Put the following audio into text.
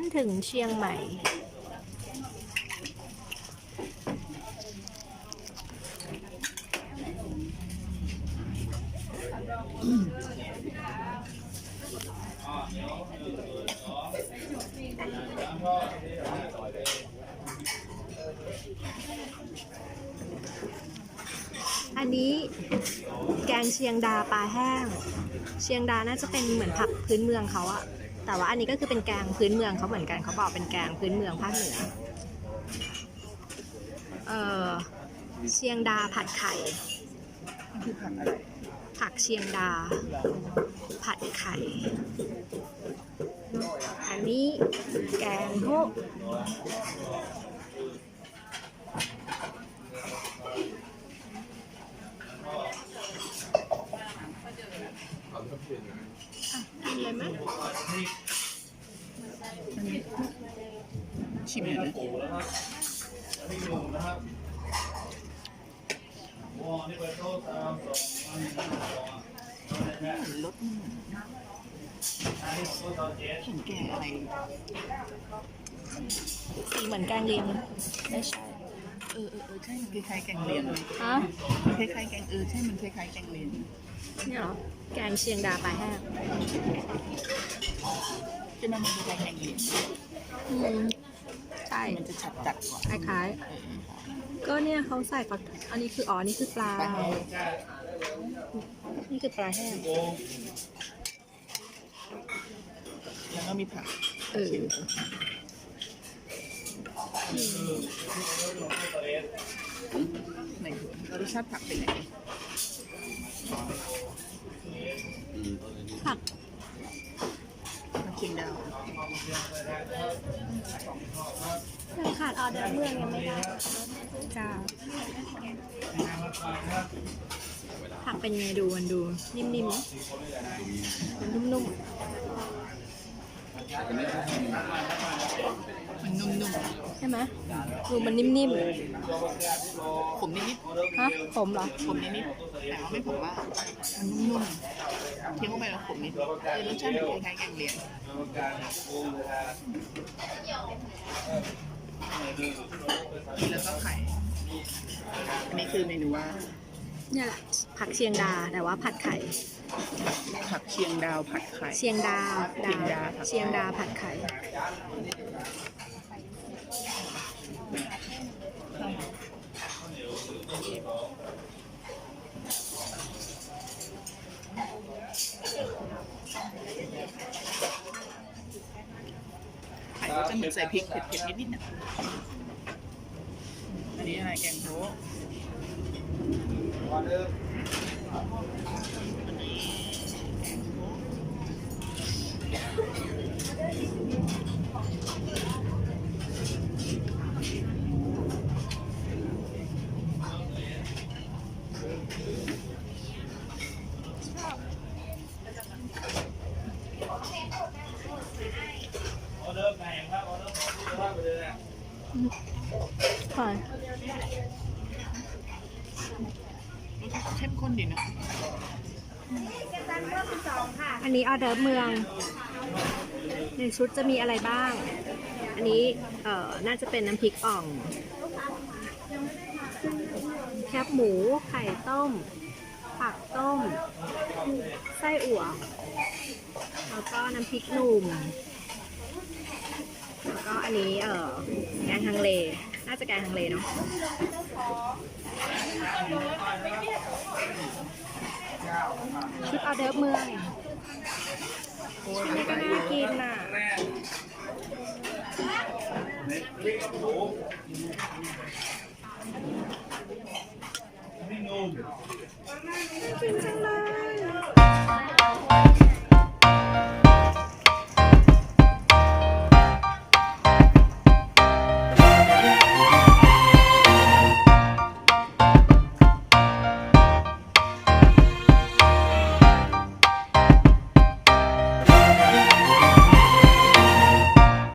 นถึงเชียงใหม่ อันนี้แกงเชียงดาปลาแห้ง เชียงดาน่าจะเป็นเหมือนผักพื้นเมืองเขาอะ แต่ว่าอันนี้ก็คือเป็นแกงพื้นเมืองเขาเหมือนกันเขาบอกเป็นแกงพื้นเมืองภาคเหนือเออเชียงดาผัดไข่ผักเชียงดา ผัดไข่ อันนี้แกงโฮก ชิมหน่อยนะรสเห็นแกงอะไรสีเหมือนแกงเลียงไม่ใช่เออเออเออใช่มันคล้ายๆแกงเลียงเลยฮะมันคล้ายๆแกงเออใช่มันคล้ายๆแกงเลียงเนี่ยเหรอแกงเชียงดาปลาแห้งใช่ไหมมันคล้ายๆแกงเลียงอืมใช่มันจะฉับจัดกว่าคล้ายเออๆก็เนี่ยเขาใส่ฝักอันนี้คืออ๋อนี่คือปลาปลาแห้งนี่คือปลาแห้ง แล้วก็มีผักเออในหัวแล้วรสชาติผักเป็นไงผักผักเชียงดาว ยังขาดออเดอร์เมืองยังไม่ได้จ้าผักเป็นไงดูมันดูนิ่มๆนมันนุ่มๆมันนุ่มๆใช่ไหมดูมันนิ่มๆขมนิดๆฮะผมเหรอๆขมนิดๆแต่ว่าไม่ผมว่ามันนุ่มๆเคี้ยวเข้าไปแล้วขมนิดเออรสชาติมันคล้ายๆแกงเลียง แล้วก็ไข่ อันนี้คือเมนูว่าเนี่ยแหละผักเชียงดาแต่ว่าผัดไข่ ผักเชียงดาวผัดไข่ เชียงดาเชียงดาเชียงดาผัดไข่ ก็จะเหมือนใส่พริกเผ็ดๆนิดๆนะอันนี้อะไรแกงโถ ค่ะรสชาติเข้มข้นดีนะอันนี้ออเดอร์เมือง ในชุดจะมีอะไรบ้าง อันนี้เอ่อน่าจะเป็นน้ำพริกอ่อง แคบหมู ไข่ต้ม ผักต้ม ไส้อั่ว แล้วก็น้ำพริกหนุ่ม แล้วก็อันนี้เอ่อแกงฮังเล น่าจะแกงฮังเลเนาะชุดออเดอร์ฟเมืองโอ้ยนี่ก็น่ากินน่ะนี่นุ่ม